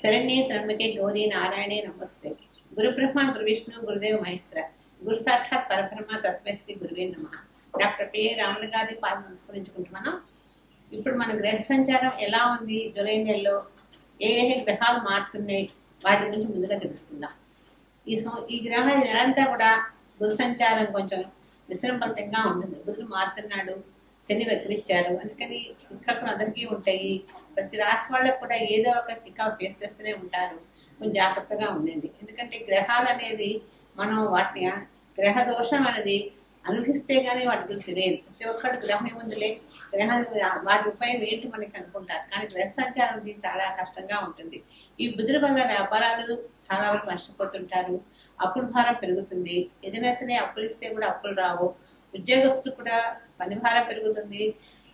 శరణ్యే త్రయంబకే గౌరీ నారాయణే నమస్తే. గురు బ్రహ్మ గురు విష్ణు గురుదేవ మహేశ్వర గురు సాక్షాత్ పరబ్రహ్మ తస్మై శ్రీ గురువే నమ. డాక్టర్ పిఏ రాముల గారి పాదం నమస్కరించుకుంటున్నాం ఇప్పుడు మన గ్రహ సంచారం ఎలా ఉంది? జూలై నెలలో ఏ ఏ గ్రహాలు మారుతున్నాయి? వాటి గురించి ముందుగా తెలుసుకుందాం. ఈ ఈ గ్రహ నెలంతా కూడా బుధ సంచారం కొంచెం విశ్రమఫలితంగా ఉంటుంది బుధుడు మారుతున్నాడు శని వక్రించారు అందుకని చిక్కకులు అందరికీ ఉంటాయి. ప్రతి రాశి వాళ్ళకు కూడా ఏదో ఒక చికాకు ఫేస్ చేస్తూనే ఉంటారు. కొంచెం జాగ్రత్తగా ఉండండి. ఎందుకంటే గ్రహాలు అనేది మనం వాటిని గ్రహ దోషం అనేది అనుభవిస్తే కానీ వాటి గురించి తెలియదు. ప్రతి ఒక్కరు గ్రహం ఏముందిలే? గ్రహం వాటి ఉపయోగం ఏంటి మనకి అనుకుంటారు. కానీ గ్రహ సంచారం చాలా కష్టంగా ఉంటుంది. ఈ బుద్ధుల వల్ల వ్యాపారాలు చాలా వరకు నష్టపోతుంటారు. అప్పుల భారం పెరుగుతుంది. ఏదైనా సరే అప్పులు ఇస్తే కూడా అప్పులు రావు. ఉద్యోగస్తులు కూడా పని భారం పెరుగుతుంది.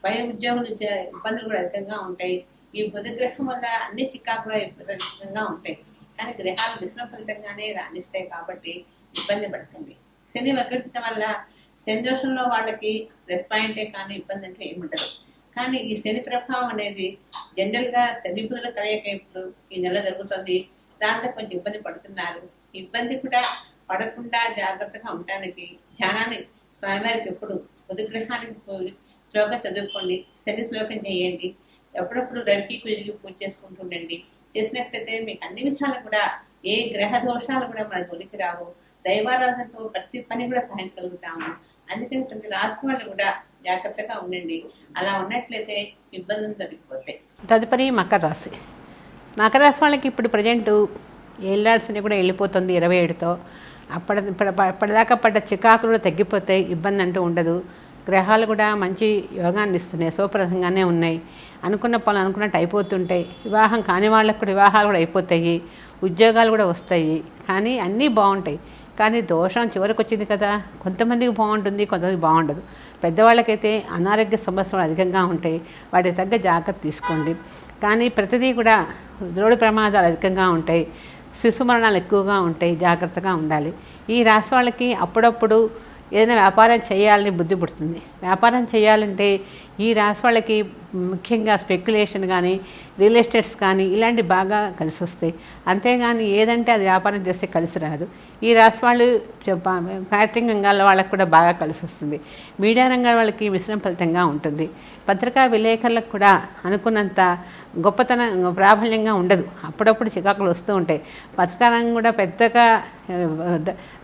పై ఉద్యోగులు నుంచి ఇబ్బందులు కూడా అధికంగా ఉంటాయి. ఈ బుధ గ్రహం వల్ల అన్ని చికాకులు విపరీతంగా ఉంటాయి. కానీ గ్రహాలు విశ్రమ ఫలితంగానే రాణిస్తాయి కాబట్టి ఇబ్బంది పడకండి శని వక్రత వల్ల శని దోషంలో వాళ్ళకి ప్లస్ పాయింటే కానీ ఇబ్బంది అంటే ఏముండదు కానీ ఈ శని ప్రభావం అనేది జనరల్గా శని బుధుల కలయిక ఇప్పుడు ఈ నెల జరుగుతుంది. దాంతో కొంచెం ఇబ్బంది పడుతున్నారు. ఇబ్బంది కూడా పడకుండా జాగ్రత్తగా ఉండడానికి ధ్యానాన్ని స్వామివారికి ఎప్పుడు బుధగ్రహానికి శ్లోకం చదువుకోండి. శని శ్లోకం చేయండి. ఎప్పుడప్పుడు రవికి కుదిరికి పూజ చేసుకుంటూ ఉండండి చేసినట్లయితే మీకు అన్ని విషయాలు కూడా ఏ గ్రహ దోషాలు కూడా మన జోలికి రావు. దైవారాధనతో ప్రతి పని కూడా సహాయం కలుగుతాము అందుకని ప్రతి రాశి వాళ్ళు కూడా జాగ్రత్తగా ఉండండి. అలా ఉన్నట్లయితే ఇబ్బందులు తగ్గిపోతాయి తదుపరి మకర రాశి. మకర రాశి వాళ్ళకి ఇప్పుడు ప్రజెంట్ ఏళ్ళాడ్స్ కూడా వెళ్ళిపోతుంది ఇరవై ఏడుతో. అప్పటి ఇప్పటి- అప్పటిదాకా పడ్డ చికాకులు కూడా తగ్గిపోతాయి ఇబ్బంది అంటూ ఉండదు. గ్రహాలు కూడా మంచి యోగాన్ని ఇస్తున్నాయి శుభప్రదంగానే ఉన్నాయి. అనుకున్న పనులు అనుకున్నట్టు అయిపోతుంటాయి. వివాహం కాని వాళ్ళకు కూడా వివాహాలు కూడా అయిపోతాయి. ఉద్యోగాలు కూడా వస్తాయి. కానీ అన్నీ బాగుంటాయి. కానీ దోషం చివరికి వచ్చింది కదా. కొంతమందికి బాగుంటుంది కొంతమందికి బాగుండదు. పెద్దవాళ్ళకైతే అనారోగ్య సమస్యలు అధికంగా ఉంటాయి. వాటి తగ్గ జాగ్రత్త తీసుకోండి. కానీ ప్రతిదీ కూడా రోడ్డు ప్రమాదాలు అధికంగా ఉంటాయి. శిశు మరణాలు ఎక్కువగా ఉంటాయి. జాగ్రత్తగా ఉండాలి. ఈ రాశి వాళ్ళకి అప్పుడప్పుడు ఏదైనా వ్యాపారం చేయాలని బుద్ధి పుడుతుంది. వ్యాపారం చేయాలంటే ఈ రాశి వాళ్ళకి ముఖ్యంగా స్పెక్యులేషన్ కానీ రియల్ ఎస్టేట్స్ కానీ ఇలాంటివి బాగా కలిసి వస్తాయి. అంతేగాని ఏదంటే అది వ్యాపారం చేస్తే కలిసి రాదు. ఈ రాశి వాళ్ళు క్యాటరింగ్ రంగాల వాళ్ళకి కూడా బాగా కలిసి వస్తుంది. మీడియా రంగాల వాళ్ళకి మిశ్రమ ఫలితంగా ఉంటుంది. పత్రికా విలేకరులకు కూడా అనుకున్నంత గొప్పతనం ప్రాబల్యంగా ఉండదు. అప్పుడప్పుడు చికాకులు వస్తూ ఉంటాయి. పత్రికా రంగం కూడా పెద్దగా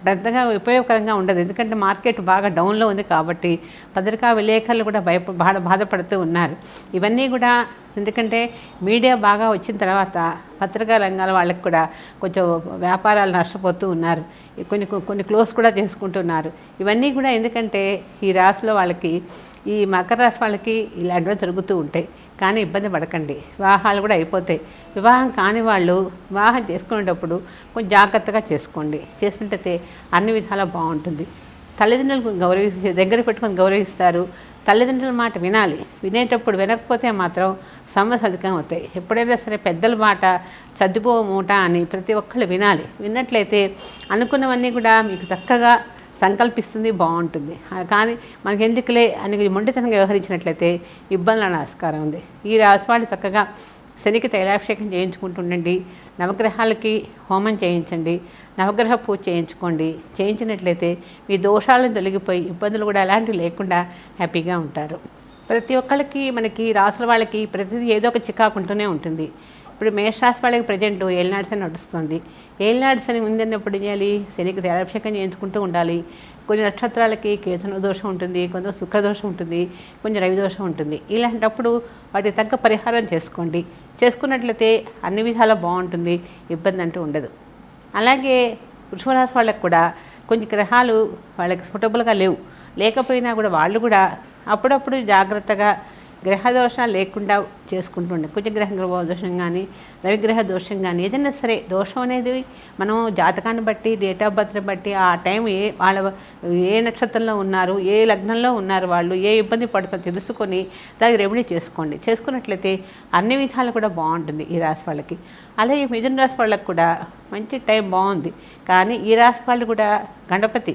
పెద్దగా ఉపయోగకరంగా ఉండదు. ఎందుకంటే మార్కెట్ బాగా డౌన్లో ఉంది కాబట్టి పత్రికా విలేకరులు కూడా భయప బాధ బాధపడుతూ ఉన్నారు. ఇవన్నీ కూడా ఎందుకంటే మీడియా బాగా వచ్చిన తర్వాత పత్రికా రంగాల వాళ్ళకి కూడా కొంచెం వ్యాపారాలు నష్టపోతూ ఉన్నారు. కొన్ని కొన్ని క్లోజ్ కూడా చేసుకుంటున్నారు. ఇవన్నీ కూడా ఎందుకంటే ఈ రాశిలో వాళ్ళకి ఈ మకర రాశి వాళ్ళకి ఇలాంటివి జరుగుతూ ఉంటాయి. కానీ ఇబ్బంది పడకండి. వివాహాలు కూడా అయిపోతాయి. వివాహం కాని వాళ్ళు వివాహం చేసుకునేటప్పుడు కొంచెం జాగ్రత్తగా చేసుకోండి. చేసుకుంటే అన్ని విధాలా బాగుంటుంది. తల్లిదండ్రులకు గౌరవి దగ్గర పెట్టుకొని గౌరవిస్తారు. తల్లిదండ్రుల మాట వినాలి. వినేటప్పుడు వినకపోతే మాత్రం సమస్య అధికం అవుతాయి. ఎప్పుడైనా సరే పెద్దల మాట చదువుకో మూట అని ప్రతి ఒక్కళ్ళు వినాలి. విన్నట్లయితే అనుకున్నవన్నీ కూడా మీకు చక్కగా సంకల్పిస్తుంది బాగుంటుంది. కానీ మనకి ఎందుకులే అని మొండితనంగా వ్యవహరించినట్లయితే ఇబ్బందుల ఆస్కారం ఉంది. ఈ రాసివాళ్ళు చక్కగా శనికి తైలాభిషేకం చేయించుకుంటుండండి. నవగ్రహాలకి హోమం చేయించండి. నవగ్రహ పూజ చేయించుకోండి. చేయించినట్లయితే మీ దోషాలను తొలగిపోయి ఇబ్బందులు కూడా ఎలాంటివి లేకుండా హ్యాపీగా ఉంటారు. ప్రతి ఒక్కళ్ళకి మనకి రాసుల వాళ్ళకి ప్రతిదీ ఏదో ఒక చికాకు ఉంటూనే ఉంటుంది. ఇప్పుడు మేషరాశి వాళ్ళకి ప్రజెంట్ ఏలినాడ్స్ అని నడుస్తుంది. ఏలినాడ్స్ అని ఉందన్నప్పుడు ఏం చేయాలి? శనికి తైలాభిషేకం చేయించుకుంటూ ఉండాలి. కొన్ని నక్షత్రాలకి కేతున దోషం ఉంటుంది కొంత సుఖ దోషం ఉంటుంది కొంచెం రవి దోషం ఉంటుంది. ఇలాంటప్పుడు వాటికి తగ్గ పరిహారం చేసుకోండి. చేసుకున్నట్లయితే అన్ని విధాలా బాగుంటుంది ఇబ్బంది అంటూ ఉండదు. అలాగే వృషభరాశి వాళ్ళకు కూడా కొన్ని గ్రహాలు వాళ్ళకి సూటబుల్గా లేవు. లేకపోయినా కూడా వాళ్ళు కూడా అప్పుడప్పుడు జాగ్రత్తగా గ్రహ దోషాలు లేకుండా చేసుకుంటుండే. కుజగ్రహ దోషం కానీ రవిగ్రహ దోషం కానీ ఏదైనా సరే దోషం అనేది మనం జాతకాన్ని బట్టి డేట్ ఆఫ్ బర్త్ని బట్టి ఆ టైం ఏ వాళ్ళ ఏ నక్షత్రంలో ఉన్నారు ఏ లగ్నంలో ఉన్నారు వాళ్ళు ఏ ఇబ్బంది పడుతుందో తెలుసుకొని దానికి రెమెడీ చేసుకోండి. చేసుకున్నట్లయితే అన్ని విధాలు కూడా బాగుంటుంది ఈ రాశి వాళ్ళకి. అలాగే మిథున రాశి వాళ్ళకి కూడా మంచి టైం బాగుంది. కానీ ఈ రాశి వాళ్ళు కూడా గణపతి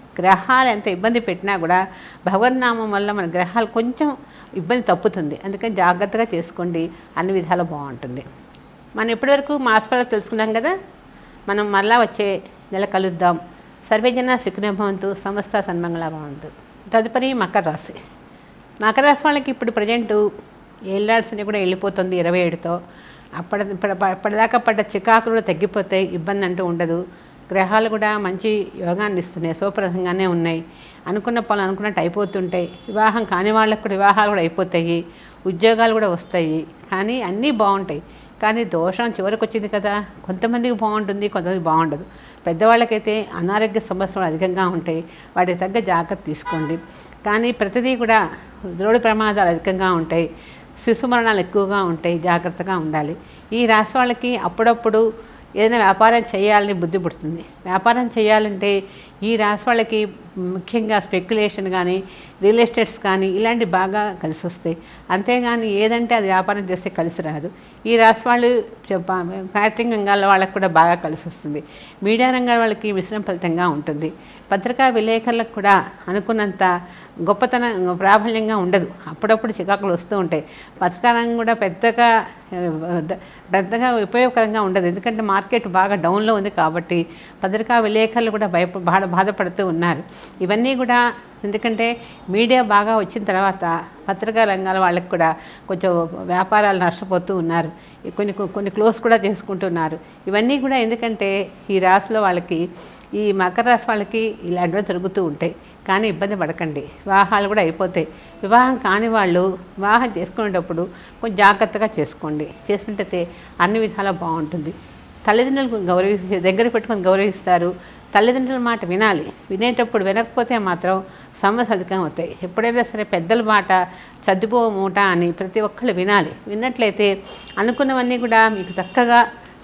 గ్రహాలు ఎంత ఇబ్బంది పెట్టినా కూడా భగవన్నామం వల్ల మన గ్రహాలు కొంచెం ఇబ్బంది తప్పుతుంది. అందుకని జాగ్రత్తగా చేసుకోండి. అన్ని విధాలు బాగుంటుంది. మనం ఇప్పటివరకు మాస్పల తెలుసుకున్నాం కదా? మనం మళ్ళా వచ్చే నెల కలుద్దాం. సర్వేజన సుఖినభవంతు సమస్త సన్మంగళ భవంతు తదుపరి మకర రాశి. మకర రాశి వాళ్ళకి ఇప్పుడు ప్రజెంటు ఏళ్ళాడ్స్ని కూడా వెళ్ళిపోతుంది ఇరవై ఏడుతో. అప్పటి ఇప్పటి అప్పటిదాకా పడ్డ చికాకులు కూడా తగ్గిపోతాయి. ఇబ్బంది అంటూ ఉండదు. గ్రహాలు కూడా మంచి యోగాన్ని ఇస్తున్నాయి శుభప్రదంగానే ఉన్నాయి. అనుకున్న పనులు అనుకున్నట్టు అయిపోతుంటాయి. వివాహం కాని వాళ్ళకు కూడా వివాహాలు కూడా అయిపోతాయి. ఉద్యోగాలు కూడా వస్తాయి. కానీ అన్నీ బాగుంటాయి. కానీ దోషం చివరికి వచ్చింది కదా. కొంతమందికి బాగుంటుంది కొంతమందికి బాగుండదు. పెద్దవాళ్ళకైతే అనారోగ్య సమస్యలు అధికంగా ఉంటాయి. వాటి తగ్గ జాగ్రత్త తీసుకోండి. కానీ ప్రతిదీ కూడా ద్రోడి ప్రమాదాలు అధికంగా ఉంటాయి. శిశు మరణాలు ఎక్కువగా ఉంటాయి. జాగ్రత్తగా ఉండాలి. ఈ రాశి వాళ్ళకి అప్పుడప్పుడు ఏదైనా వ్యాపారం చేయాలని బుద్ధి పుడుతుంది. వ్యాపారం చేయాలంటే ఈ రాశి వాళ్ళకి ముఖ్యంగా స్పెక్యులేషన్ కానీ రియల్ ఎస్టేట్స్ కానీ ఇలాంటి బాగా కలిసి వస్తాయి. అంతేగాని ఏదంటే అది వ్యాపారం చేస్తే కలిసి రాదు. ఈ రాశి వాళ్ళు క్యాటరింగ్ రంగాల వాళ్ళకి కూడా బాగా కలిసి వస్తుంది. మీడియా రంగాల వాళ్ళకి మిశ్రమ ఫలితంగా ఉంటుంది. పత్రికా విలేకరులకు కూడా అనుకున్నంత గొప్పతనం ప్రాబల్యంగా ఉండదు. అప్పుడప్పుడు చికాకులు వస్తూ ఉంటాయి. పత్రికా రంగం కూడా పెద్దగా పెద్దగా ఉపయోగకరంగా ఉండదు. ఎందుకంటే మార్కెట్ బాగా డౌన్లో ఉంది కాబట్టి పత్రికా విలేకరులు కూడా భయ బాధ బాధపడుతూ ఉన్నారు. ఇవన్నీ కూడా ఎందుకంటే మీడియా బాగా వచ్చిన తర్వాత పత్రికా రంగాల వాళ్ళకి కూడా కొంచెం వ్యాపారాలు నష్టపోతూ ఉన్నారు. కొన్ని కొన్ని క్లోజ్ కూడా చేసుకుంటున్నారు. ఇవన్నీ కూడా ఎందుకంటే ఈ రాశిలో వాళ్ళకి ఈ మకర రాశి వాళ్ళకి ఇలాంటివి జరుగుతూ ఉంటాయి. కానీ ఇబ్బంది పడకండి. వివాహాలు కూడా అయిపోతాయి. వివాహం కాని వాళ్ళు వివాహం చేసుకునేటప్పుడు కొంచెం జాగ్రత్తగా చేసుకోండి. చేసుకుంటే అన్ని విధాలా బాగుంటుంది. తల్లిదండ్రులకు గౌరవి దగ్గర పెట్టుకొని గౌరవిస్తారు. తల్లిదండ్రుల మాట వినాలి. వినేటప్పుడు వినకపోతే మాత్రం సమస్య అధికం అవుతాయి. ఎప్పుడైనా సరే పెద్దల మాట చదిపో మూట అని ప్రతి ఒక్కళ్ళు వినాలి. విన్నట్లయితే అనుకున్నవన్నీ కూడా మీకు చక్కగా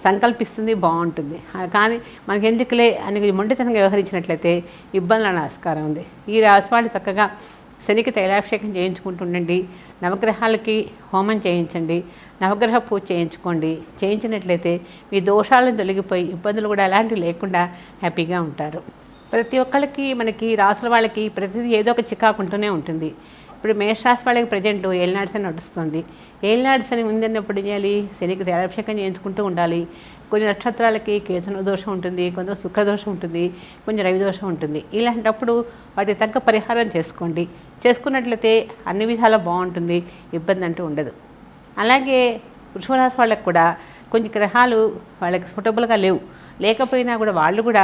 సంకల్పిస్తుంది బాగుంటుంది. కానీ మనకి ఎందుకులే అని మొండితనంగా వ్యవహరించినట్లయితే ఇబ్బందుల ఆస్కారం ఉంది. ఈ రాశివాళ్ళు చక్కగా శనికి తైలాభిషేకం చేయించుకుంటుండండి. నవగ్రహాలకి హోమం చేయించండి. నవగ్రహ పూజ చేయించుకోండి. చేయించినట్లయితే మీ దోషాలను తొలగిపోయి ఇబ్బందులు కూడా ఎలాంటివి లేకుండా హ్యాపీగా ఉంటారు. ప్రతి ఒక్కరికి మనకి రాసుల వాళ్ళకి ప్రతిదీ ఏదో ఒక చికాకు ఉంటూనే ఉంటుంది. ఇప్పుడు మేషరాశి వాళ్ళకి ప్రజెంట్ ఏలినాడు అని నడుస్తుంది. ఏలినాడు అని ఉందన్నప్పుడు ఏం చేయాలి? శనికి తైలాభిషేకం చేయించుకుంటూ ఉండాలి. కొన్ని నక్షత్రాలకి కేతున దోషం ఉంటుంది కొంత శుక్ర దోషం ఉంటుంది కొంచెం రవి దోషం ఉంటుంది. ఇలాంటప్పుడు వాటికి తగ్గ పరిహారం చేసుకోండి. చేసుకున్నట్లయితే అన్ని విధాలా బాగుంటుంది ఇబ్బంది అంటూ ఉండదు. అలాగే వృషభరాశి వాళ్ళకు కూడా కొన్ని గ్రహాలు వాళ్ళకి సూటబుల్గా లేవు. లేకపోయినా కూడా వాళ్ళు కూడా